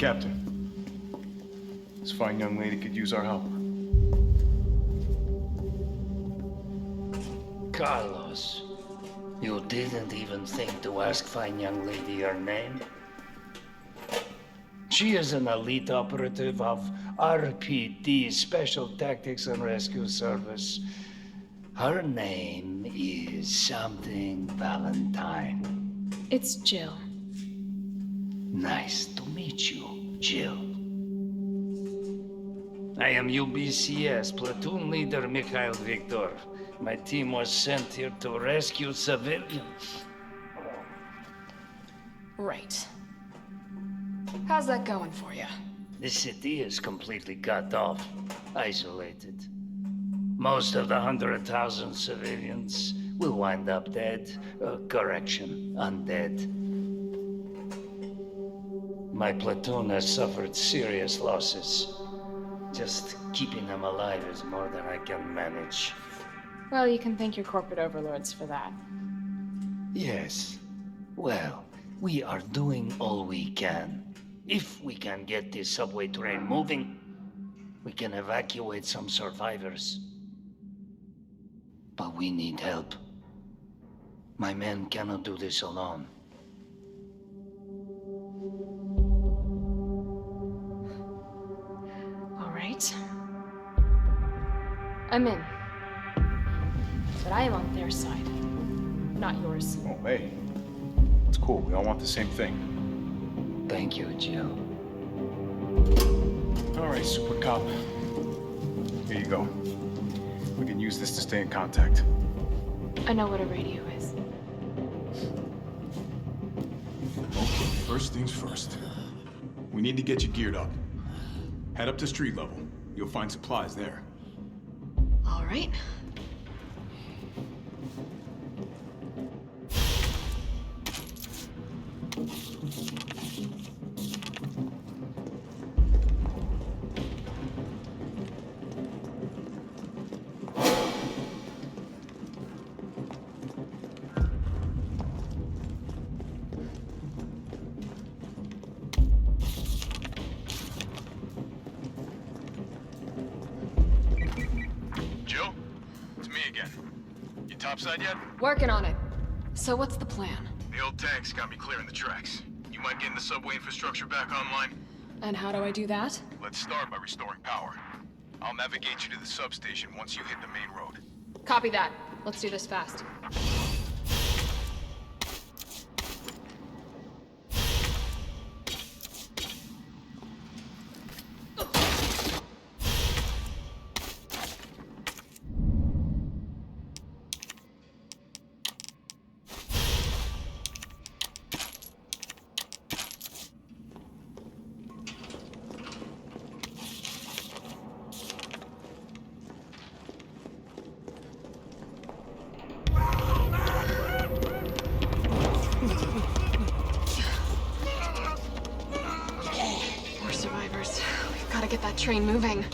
Captain, this fine young lady could use our help. Carlos, you didn't even think to ask fine young lady her name? She is an elite operative of RPD, Special Tactics and Rescue Service. Her name is something Valentine. It's Jill. Nice to meet you, Jill. I am UBCS platoon leader Mikhail Viktor. My team was sent here to rescue civilians. Right. How's that going for you? The city is completely cut off, isolated. Most of the hundred thousand civilians will wind up dead. Uh, correction, undead. My platoon has suffered serious losses. Just keeping them alive is more than I can manage. Well, you can thank your corporate overlords for that. Yes. Well, we are doing all we can. If we can get this subway train moving, we can evacuate some survivors. But we need help. My men cannot do this alone. I'm in. But I am on their side, not yours. Oh, hey. It's cool. We all want the same thing. Thank you, Jill. All right, Super Cop. Here you go. We can use this to stay in contact. I know what a radio is. Okay, first things first. We need to get you geared up. Head up to street level. You'll find supplies there. Right. Topside yet? Working on it. So what's the plan? The old tanks got me clearing the tracks. You mind getting the subway infrastructure back online? And how do I do that? Let's start by restoring power. I'll navigate you to the substation once you hit the main road. Copy that. Let's do this fast. Get that train moving.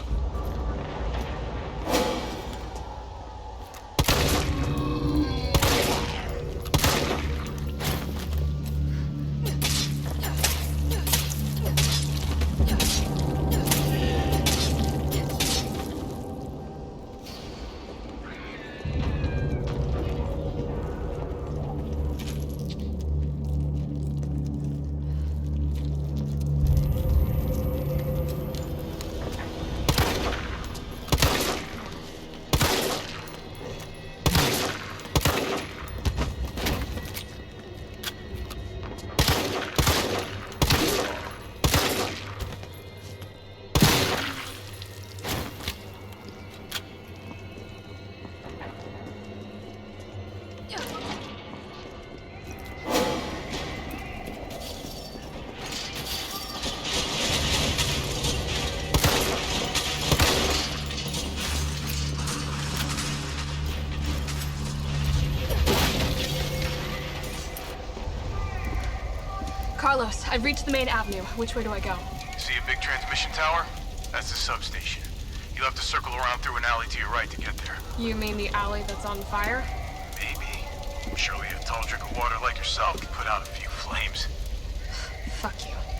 Carlos, I've reached the main avenue. Which way do I go? See a big transmission tower? That's the substation. You'll have to circle around through an alley to your right to get there. You mean the alley that's on fire? Maybe. Surely a tall drink of water like yourself can put out a few flames. Fuck you.